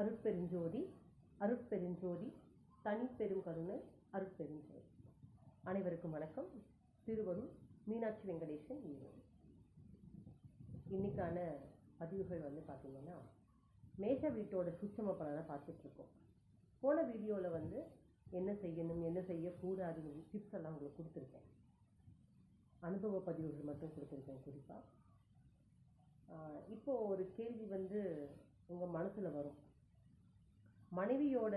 அருட்பெருஞ்சோதி அருட்பெருஞ்சோதி தனிப்பெரும் கருணை அருட்பெருஞ்சோதி. அனைவருக்கும் வணக்கம். திருவருள் மீனாட்சி வெங்கடேசன் ஈரோடு இன்னைக்கான பதிவுகள் வந்து பார்த்திங்கன்னா மேஷ வீட்டோட சூட்சம பலனை பார்த்துட்ருக்கோம். போன வீடியோவில் வந்து என்ன செய்யணும் என்ன செய்யக்கூடாதுன்னு டிப்ஸ் எல்லாம் உங்களுக்கு கொடுத்துருக்கேன். அனுபவ பதிவுகள் மட்டும் கொடுத்துருக்கேன் குறிப்பாக இப்போ ஒரு கேள்வி வந்து உங்கள் மனசில் வரும். மனைவியோட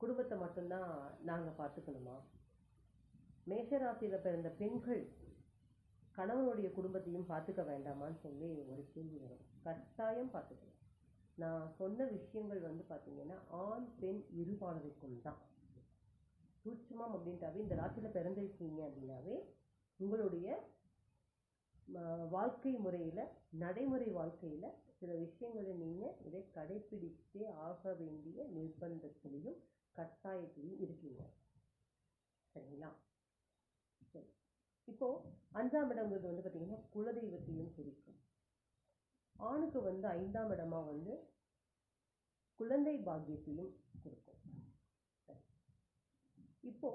குடும்பத்தை மட்டும்தான் நாங்கள் பார்த்துக்கணுமா? மேஷராசியில் பிறந்த பெண்கள் கணவனுடைய குடும்பத்தையும் பார்த்துக்க வேண்டாமான்னு சொல்லி ஒரு கேள்வி வரும். கட்டாயம் பார்த்துக்கணும் நான் சொன்ன விஷயங்கள் வந்து பார்த்தீங்கன்னா ஆண் பெண் இருபாலருக்கும் தான். சூட்சமம் அப்படின்ட்டாவே இந்த ராசியில் பிறந்திருக்கீங்க அப்படின்னாவே உங்களுடைய வாழ்க்கை முறையில் நடைமுறை வாழ்க்கையில் சில விஷயங்களை நீங்கள் இதை கடைப்பிடித்தே ஆக வேண்டிய நிர்பந்தத்திலையும் கட்டாயத்திலையும் இருக்கீங்க. சரிங்களா? சரி. இப்போ அஞ்சாம் இடங்கிறது வந்து பார்த்தீங்கன்னா குலதெய்வத்தையும் குறிக்கும். ஆணுக்கு வந்து ஐந்தாம் இடமா வந்து குழந்தை பாக்கியத்தையும் கொடுக்கும் சரி. இப்போ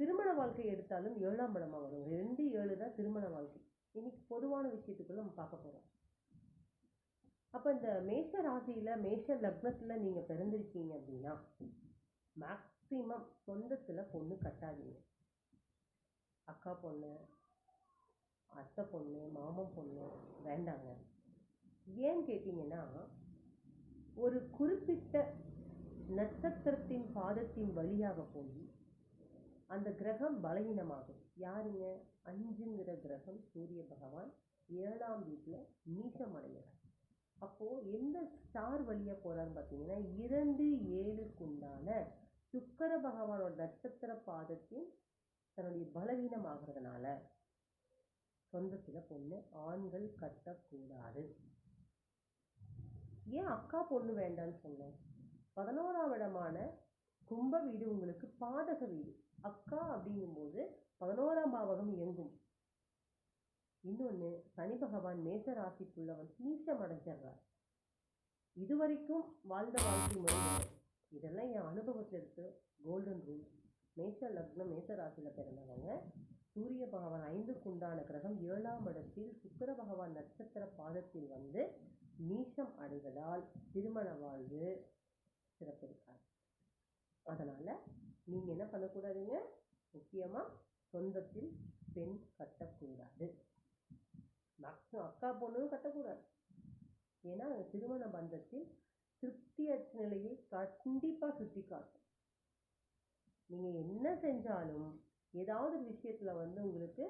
திருமண வாழ்க்கை எடுத்தாலும் ஏழாம் இடமா வரும். ரெண்டு ஏழு தான் திருமண வாழ்க்கை. இன்னைக்கு பொதுவான விஷயத்துக்குள்ள நம்ம பார்க்க போறோம். அப்போ இந்த மேஷ ராசியில் மேஷ லக்னத்தில் நீங்கள் பிறந்திருக்கீங்க அப்படின்னா மேக்சிமம் சொந்தத்தில் பொண்ணு கட்டாதீங்க. அக்கா பொண்ணு அத்தை பொண்ணு மாமன் பொண்ணு வேண்டாங்க. ஏன்னு கேட்டீங்கன்னா ஒரு குறிப்பிட்ட நட்சத்திரத்தின் பாதத்தின் வழியாக போய் அந்த கிரகம் பலவீனமாகும். யாருங்க? அஞ்சுங்கிற கிரகம் சூரிய பகவான் ஏழாம் வீட்டில் நீச்சம் அப்போது எந்த ஸ்டார் வழியாக போகிறான்னு பார்த்தீங்கன்னா இரண்டு ஏழுக்குண்டான சுக்கர பகவானோட நட்சத்திர பாதத்தின் தன்னுடைய பலவீனம் ஆகிறதுனால சொந்தத்தில் பொண்ணு ஆண்கள் கட்டக்கூடாது. ஏன் அக்கா பொண்ணு வேண்டான்னு சொன்னேன்? பதினோராம் இடமான கும்ப வீடு உங்களுக்கு பாதக வீடு. அக்கா அப்படிங்கும்போது பதினோராம் பாவகம் இயங்கும். இன்னொன்று சனி பகவான் மேச ராசிக்குள்ளவன் வந்து நீச்சம் அடைஞ்சிடுறார். இதுவரைக்கும் வாழ்ந்த வாழ்க்கை முறை இதெல்லாம் என் அனுபவத்தில் இருக்கு. கோல்டன் ரூல் மேஷ லக்னம் மேச ராசியில் பிறந்தவங்க சூரிய பகவான் ஐந்துக்கு உண்டான கிரகம் ஏழாம் இடத்தில் சுக்கிர பகவான் நட்சத்திர பாதத்தில் வந்து நீச்சம் அடைவதால் திருமண வாழ்வு சிறப்பிருக்காது அதனால் நீங்கள் என்ன பண்ணக்கூடாதுங்க? முக்கியமாக சொந்தத்தில் பெண் கட்டக்கூடாது. மேக்ஸிமம் அக்கா பொண்ணும் கட்டக்கூடாது. ஏன்னா அந்த திருமண பந்தத்தில் திருப்தியற்ற நிலையை கண்டிப்பாக சுட்டி காட்டும் நீங்கள் என்ன செஞ்சாலும் ஏதாவது விஷயத்தில் வந்து உங்களுக்கு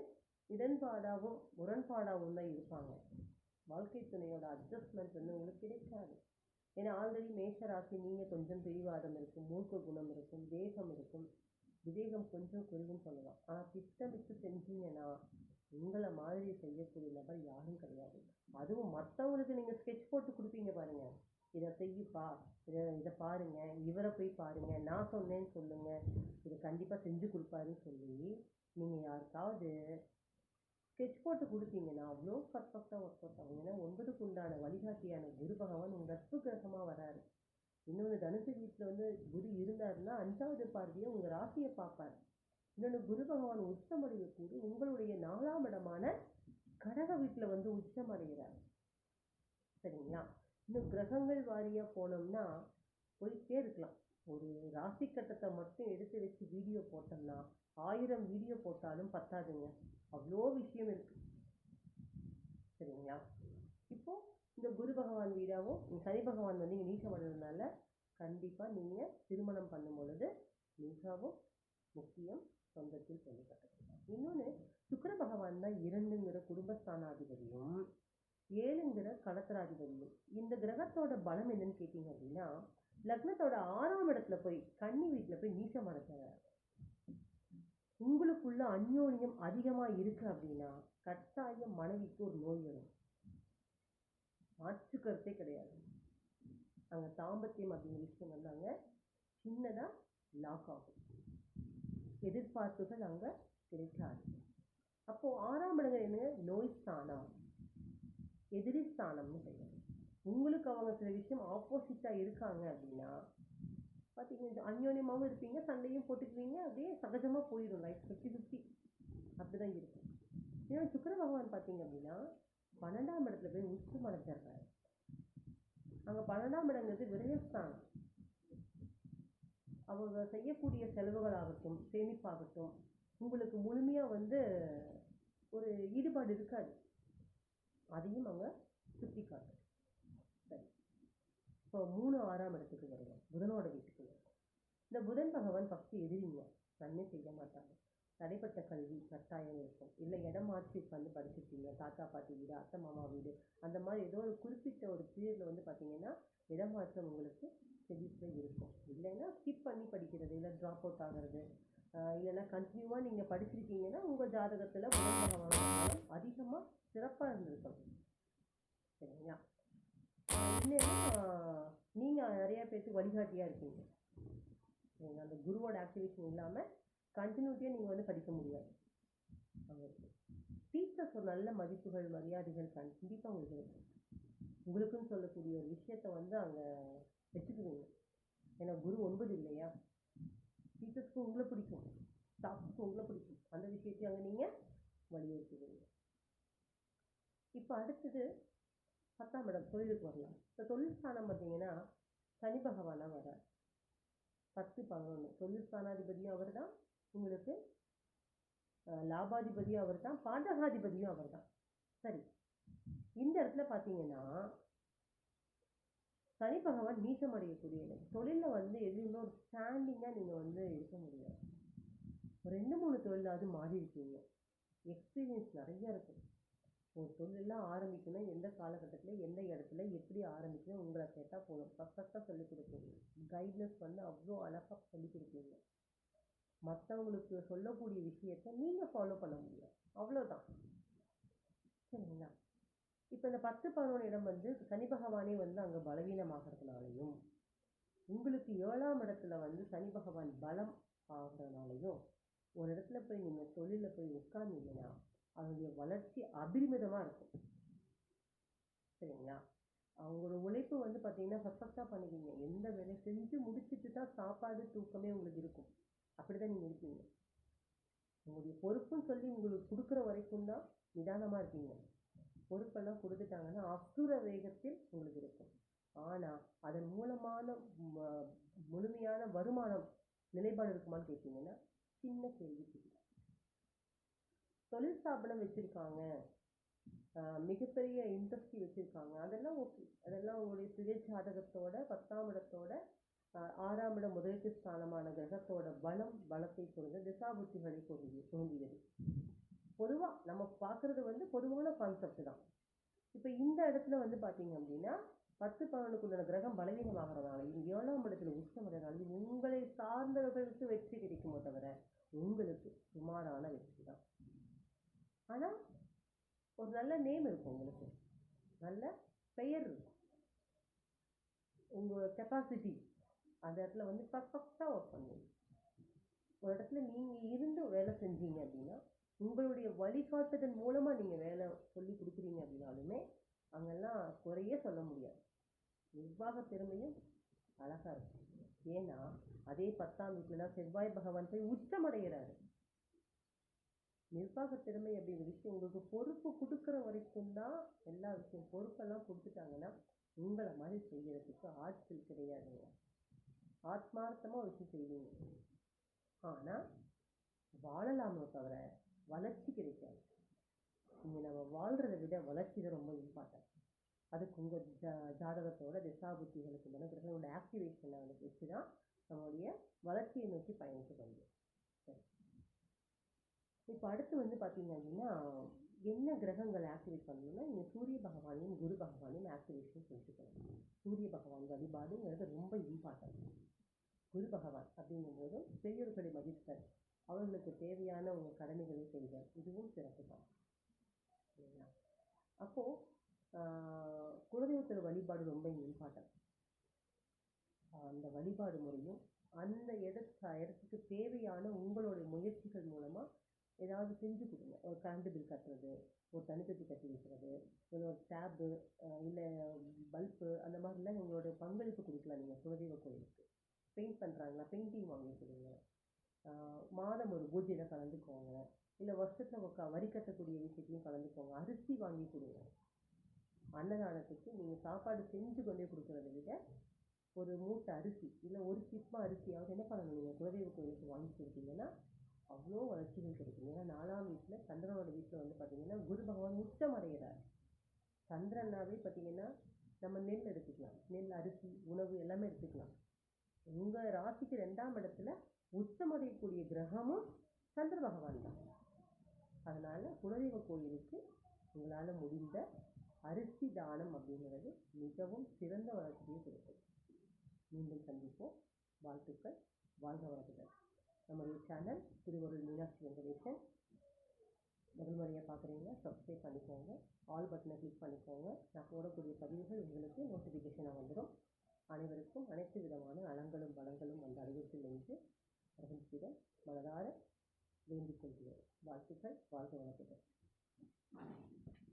இடன்பாடாகவும் முரண்பாடாகவும் தான் இருப்பாங்க. வாழ்க்கை துணையோட அட்ஜஸ்ட்மெண்ட் வந்து உங்களுக்கு கிடைக்காது. ஏன்னா ஆல்ரெடி மேஷ ராசி கொஞ்சம் பிடிவாதம் இருக்கும் மூர்க்க குணம் இருக்கும் வேகம் இருக்கும். விவேகம் கொஞ்சம் குறைவுன்னு சொல்லலாம். ஆனால் திட்டமிட்டு செஞ்சீங்கன்னா உங்களை மாதிரி செய்யக்கூடிய நபர் யாரும் கிடையாது. அதுவும் மற்றவங்களுக்கு நீங்கள் ஸ்கெட்ச் போட்டு கொடுப்பீங்க பாருங்க. இதை செய்யுப்பா இதை இதை பாருங்க இவரை போய் பாருங்க நான் சொன்னேன்னு சொல்லுங்க. இது கண்டிப்பாக செஞ்சு கொடுப்பாருன்னு சொல்லி நீங்கள் யாருக்காவது ஸ்கெட்ச் போட்டு கொடுத்தீங்கன்னா அவ்வளோ பர்ஃபெக்டாக ஒர்க் அவுட் ஆகும். ஏன்னா ஒன்பதுக்கு உண்டான வழிகாட்டியான குரு பகவான் உங்கள் நட்பு கிரகமாக வராரு. இன்னொன்று தனுசு வீட்டில் வந்து குரு இருந்தாருன்னா அஞ்சாவது பார்வையை உங்கள் ராசியை பார்ப்பார். இன்னொன்று குரு பகவான் உச்சமடைய கூடி உங்களுடைய நாலாம் இடமான கடக வீட்டில் வந்து உச்சமடைகிறார். சரிங்களா? இன்னும் கிரகங்கள் வாரியாக போனோம்னா போயிட்டே இருக்கலாம். ஒரு ராசி கட்டத்தை மட்டும் எடுத்து வச்சு வீடியோ போட்டோம்னா ஆயிரம் வீடியோ போட்டாலும் பத்தாதுங்க. அவ்வளோ விஷயம் இருக்கு. சரிங்களா? இப்போ இந்த குரு பகவான் வீடாவும் சனி பகவான் வந்து இங்கே நீச்சம் கண்டிப்பாக நீங்கள் திருமணம் பண்ணும் பொழுது மிகவும் முக்கியம். சொந்தத்தில் சொல்லி இன்னொன்று சுக்கர பகவான் தான் இரண்டுங்கிற குடும்பஸ்தானாதிபதியும் ஏழுங்கிற கடத்தராதிபதியும். இந்த கிரகத்தோட பலம் என்னன்னு கேட்டீங்க அப்படின்னா லக்னத்தோட ஆறாம் இடத்துல போய் கன்னி வீட்டில் போய் நீச்சம் அடைச்சாங்க உங்களுக்குள்ள அந்யோன்யம் அதிகமாக இருக்கு அப்படின்னா கட்டாயம் மனைவிக்கு ஒரு நோய் வரும். மாற்றுக்கருத்தே கிடையாது. அங்கே தாம்பத்தியம் அப்படிங்கிற விஷயம் வந்தாங்க. சின்னதாக லாக் ஆகும். எதிர்பார்ப்புகள் அங்க கிடைக்காது. அப்போ ஆறாம் இடங்கள் என்ன நோய் ஸ்தானம். எதிரி ஸ்தானம்னு பெயர் உங்களுக்கு அவங்க சில விஷயம் ஆப்போசிட்டாக இருக்காங்க அப்படின்னா பார்த்தீங்கன்னா அந்யோன்யமாகவும் இருப்பீங்க சண்டையும் போட்டுக்குவீங்க அப்படியே சகஜமாக போயிடும் லைஃப் ஃபிஃப்டி ஃபிஃப்டி அப்படி தான் இருக்கும். ஏன்னா சுக்கர பகவான் பார்த்தீங்க அப்படின்னா பன்னெண்டாம் இடத்துல போய் உச்சம் அடைஞ்சிடுறாரு அங்கே பன்னெண்டாம் இடங்கிறது விரயஸ்தானம். அவங்க செய்யக்கூடிய செலவுகளாகட்டும் சேமிப்பாகட்டும் உங்களுக்கு முழுமையாக வந்து ஒரு ஈடுபாடு இருக்காது. அதையும் அவங்க சுட்டி காட்டு சரி. இப்போ மூணு ஆறாம் இடத்துக்கு வருவோம். புதனோட வீட்டுக்கு வருவோம். இந்த புதன் பகவான் ஃபஸ்ட்டு எதிரிங்க. நன்மை செய்ய மாட்டாங்க. தடைப்பட்ட கல்வி கட்டாயம் இருக்கும். இல்லை இடம் மாற்றி உட்காந்து படிச்சிருக்கீங்க தாத்தா பாட்டி வீடு அத்தை மாமா வீடு அந்த மாதிரி ஏதோ ஒரு குறிப்பிட்ட ஒரு பீரியடில் வந்து பார்த்தீங்கன்னா இடம் மாற்றம் உங்களுக்கு ஸ்டடீஸில் இருக்கும். இல்லைன்னா ஸ்கிப் பண்ணி படிக்கிறது இல்லை ட்ராப் அவுட் ஆகிறது. இல்லைன்னா கண்டினியூவாக நீங்கள் படிச்சிருக்கீங்கன்னா உங்கள் ஜாதகத்தில் புதன் அதிகமாக சிறப்பாக இருந்திருக்கும். சரிங்களா? இல்லைன்னா நீங்கள் நிறையா பேருக்கு வழிகாட்டியாக இருக்கீங்க. சரிங்களா? அந்த குருவோட ஆக்டிவேஷன் இல்லாமல் கண்டினியூட்டியாக நீங்கள் வந்து படிக்க முடியாது. அவங்களுக்கு டீச்சர்ஸ் ஒரு நல்ல மதிப்புகள் மரியாதைகள் கண்டிப்பாக உங்களுக்கு இருக்கும் உங்களுக்குன்னு சொல்லக்கூடிய ஒரு விஷயத்த வந்து அங்கே வச்சுக்குவீங்க ஏன்னா குரு ஒன்பது இல்லையா? டீச்சர்ஸ்க்கு உங்களை பிடிக்கும். ஸ்டாஃப்ஸ்க்கு உங்களை பிடிக்கும். அந்த விஷயத்தையும் அங்கே நீங்கள் வலியுறுத்துவீங்க இப்போ அடுத்தது பத்தாம் இடம் தொழிலுக்கு வரலாம். இப்போ தொழில் ஸ்தானம் பார்த்தீங்கன்னா சனி பகவானாக வர பத்து பதினொன்று தொழில் ஸ்தானாதிபதியும் அவர் தான் உங்களுக்கு லாபாதிபதியும் அவர் தான் பாதகாதிபதியும் அவர் தான் சரி. இந்த இடத்துல பார்த்தீங்கன்னா சனி பகவான் நீச்சம் அடையக்கூடிய தொழிலில் வந்து எதுவுமே ஒரு ஸ்டாண்டிங்காக நீங்கள் வந்து இருக்க முடியாது. ஒரு ரெண்டு மூணு தொழிலாவது மாறி இருக்கீங்க எக்ஸ்பீரியன்ஸ் நிறைய இருக்கும் ஒரு தொழிலெல்லாம் ஆரம்பிக்கணும் எந்த காலகட்டத்தில் எந்த இடத்துல எப்படி ஆரம்பிக்கணும் உங்களை கேட்டால் போதும். பர்ஃபெக்டாக சொல்லிக் கொடுப்பீங்க கைட்னஸ் வந்து அவ்வளோ அழகாக சொல்லிக் கொடுப்பீங்க மற்றவங்களுக்கு சொல்லக்கூடிய விஷயத்தை நீங்கள் ஃபாலோ பண்ண முடியும். அவ்வளோதான் சரிங்களா? இப்போ இந்த பத்து பதினொன்று இடம் வந்து சனி பகவானே வந்து அங்கே பலவீனமாகிறதுனாலையும் உங்களுக்கு ஏழாம் இடத்துல வந்து சனி பகவான் பலம் ஆகிறதுனாலையும் ஒரு இடத்துல போய் நீங்கள் தொழிலில் போய் உட்கார்ந்தீங்கன்னா அதனுடைய வளர்ச்சி அபரிமிதமாக இருக்கும். சரிங்களா? அவங்களோட உழைப்பு வந்து பார்த்தீங்கன்னா பர்ஃபெக்டாக பண்ணுவீங்க எந்த வேலையும் செஞ்சு முடிச்சிட்டு தான் சாப்பாடு தூக்கமே உங்களுக்கு இருக்கும். அப்படி தான் நீங்கள் இருப்பீங்க உங்களுடைய பொறுப்புன்னு சொல்லி உங்களுக்கு கொடுக்குற வரைக்கும் தான் நிதானமாக இருப்பீங்க பொறுப்பெல்லாம் கொடுத்துட்டாங்கன்னா அசுர வேகத்தில் உங்களுக்கு இருக்கும். ஆனால் அதன் மூலமான ம- முழுமையான வருமானம் நிலைப்பாடு இருக்குமான்னு கேட்டிங்கன்னா சின்ன கேள்வி தொழில் ஸ்தாபனம் வச்சுருக்காங்க. மிகப்பெரிய இண்டஸ்ட்ரி வச்சுருக்காங்க. அதெல்லாம் ஓகே அதெல்லாம் உங்களுடைய சுய ஜாதகத்தோட பத்தாம் இடத்தோட ஆறாம் இடம் முதலீட்டு ஸ்தானமான கிரகத்தோட பலம் பலத்தை பொறுத்து திசாபுத்திகளை பொருந்தி பொருந்தியது பொதுவாக நம்ம பார்க்குறது வந்து பொதுவான கான்செப்ட் தான். இப்போ இந்த இடத்துல வந்து பார்த்தீங்க அப்படின்னா பத்து பவனுக்குள்ள கிரகம் பலவீனமாகறதுனாலையும் ஏழாம் இடத்துல உச்சமடைனாலையும் உங்களை சார்ந்தவர்களுக்கு வெற்றி கிடைக்குமோ தவிர உங்களுக்கு சுமாரான வெற்றி தான். ஆனால் ஒரு நல்ல நேம் இருக்கும் உங்களுக்கு. நல்ல பெயர் இருக்கும். உங்கள் கெப்பாசிட்டி அந்த இடத்துல வந்து பர்ஃபெக்டாக ஒர்க் பண்ணுவீங்க. ஒரு இடத்துல நீங்கள் இருந்து வேலை செஞ்சீங்க அப்படின்னா உங்களுடைய வழிகாட்டுதல் மூலமாக நீங்கள் வேலை சொல்லி கொடுக்குறீங்க அப்படின்னாலுமே அங்கெல்லாம் குறையே சொல்ல முடியாது. நிர்வாக திறமையும் அழகாக இருக்கும் ஏன்னா அதே பத்தாம் வீட்டுல செவ்வாய் பகவான் போய் உச்சமடைகிறாரு. நிர்வாக திறமை அப்படிங்கிற விஷயம் உங்களுக்கு பொறுப்பு கொடுக்குற வரைக்கும் தான் எல்லா விஷயம் பொறுப்பெல்லாம் கொடுத்துட்டாங்கன்னா உங்களை மாதிரி செய்கிறதுக்கு ஆட்கள் கிடையாதுங்க. ஆத்மார்த்தமாக விஷயம் செய்வீங்க. ஆனால் வாழலாமே தவிர வளர்ச்சி கிடைக்காது. இங்கே நம்ம வாழ்கிறத விட வளர்ச்சி தான் ரொம்ப இம்பார்ட்டன்ட் அதுக்கு உங்கள் ஜா ஜாதகத்தோட திசாபுத்திகளுக்கு மேலே கிரகங்களோட ஆக்டிவேஷனை வந்து வச்சு தான் நம்மளுடைய வளர்ச்சியை நோக்கி பயணிக்க முடியும். சரி. இப்போ அடுத்து வந்து பார்த்தீங்க அப்படின்னா என்ன கிரகங்களை ஆக்டிவேட் பண்ணணும்னா நீங்கள் சூரிய பகவானையும் குரு பகவானையும் ஆக்டிவேஷன் செஞ்சுக்கணும் சூரிய பகவான் வழிபாடுங்கிறது ரொம்ப இம்பார்ட்டன்ட் குரு பகவான் அப்படிங்கும்போது பெரியோர்களை மதித்தல் அவர்களுக்கு தேவையான உங்கள் கடமைகளை செய்தல். இதுவும் சிறப்பு தான். சரிங்களா? அப்போது குலதெய்வத்தோட வழிபாடு ரொம்ப இம்பார்ட்டன்ட் அந்த வழிபாடு முறையும் அந்த இடத்து இடத்துக்கு தேவையான உங்களுடைய முயற்சிகள் மூலமாக ஏதாவது செஞ்சு கொடுங்க. ஒரு கரண்ட் பில் கட்டுறது ஒரு தனிப்பட்டி கட்டி வைக்கிறது இல்லை ஒரு டேப்பு இல்லை பல்பு அந்த மாதிரிலாம் உங்களுடைய பங்களிப்பு கொடுக்கலாம் நீங்கள் குலதெய்வ கோயிலுக்கு. பெயிண்ட் பண்ணுறாங்களா பெயிண்டிங் வாங்கி கொடுங்க. மாதம் ஒரு பூஜையில் கலந்துக்கோங்க இல்லை வருஷத்தில் உக்கா க- வரி கட்டக்கூடிய விஷயத்தையும் கலந்துக்கோங்க அரிசி வாங்கி கொடுங்க. அன்னதானத்துக்கு நீங்கள் சாப்பாடு செஞ்சு கொண்டே கொடுக்குறத விட ஒரு மூட்டை அரிசி இல்லை ஒரு சிப்பா அரிசியாவது என்ன பண்ணணும் நீங்கள் குலதெய்வ கோயிலுக்கு வாங்கி கொடுத்தீங்கன்னா அவ்வளோ வளர்ச்சிகள் கிடைக்கும். ஏன்னா நாலாம் வீட்டில் சந்திரனோட வீட்டில் வந்து பார்த்தீங்கன்னா குரு பகவான் உச்சம் அடைகிறார் சந்திரனாவே பார்த்தீங்கன்னா நம்ம நெல் எடுத்துக்கலாம். நெல் அரிசி உணவு எல்லாமே எடுத்துக்கலாம். உங்கள் ராசிக்கு ரெண்டாம் இடத்துல உச்சமடையக்கூடிய கிரகமும் சந்திர பகவான் தான். அதனால் குலதெய்வ கோயிலுக்கு உங்களால் முடிந்த அரிசி தானம் அப்படிங்கிறது மிகவும் சிறந்த வளர்ச்சியை கொடுக்கும். மீண்டும் சந்திப்போம். வாழ்த்துக்கள். வாழ்க வளர்த்துக்கள் நம்முடைய சேனல் திருவருள் மீனாட்சி வெங்கடேசன். முதல் முறையாக பார்க்குறீங்க சப்ஸ்கிரைப் பண்ணிக்கோங்க. ஆல் பட்டனை கிளிக் பண்ணிக்கோங்க. நான் போடக்கூடிய பதிவுகள் உங்களுக்கு நோட்டிஃபிகேஷனாக வந்துடும் அனைவருக்கும் அனைத்து விதமான நலங்களும் வளங்களும் அந்த அறிவிப்பில் என்று மகிழ்ச்சியுடன் மனதார வேண்டிக் கொள்கிறேன். வாழ்த்துக்கள் வாழ்க வளர்த்துக்கள்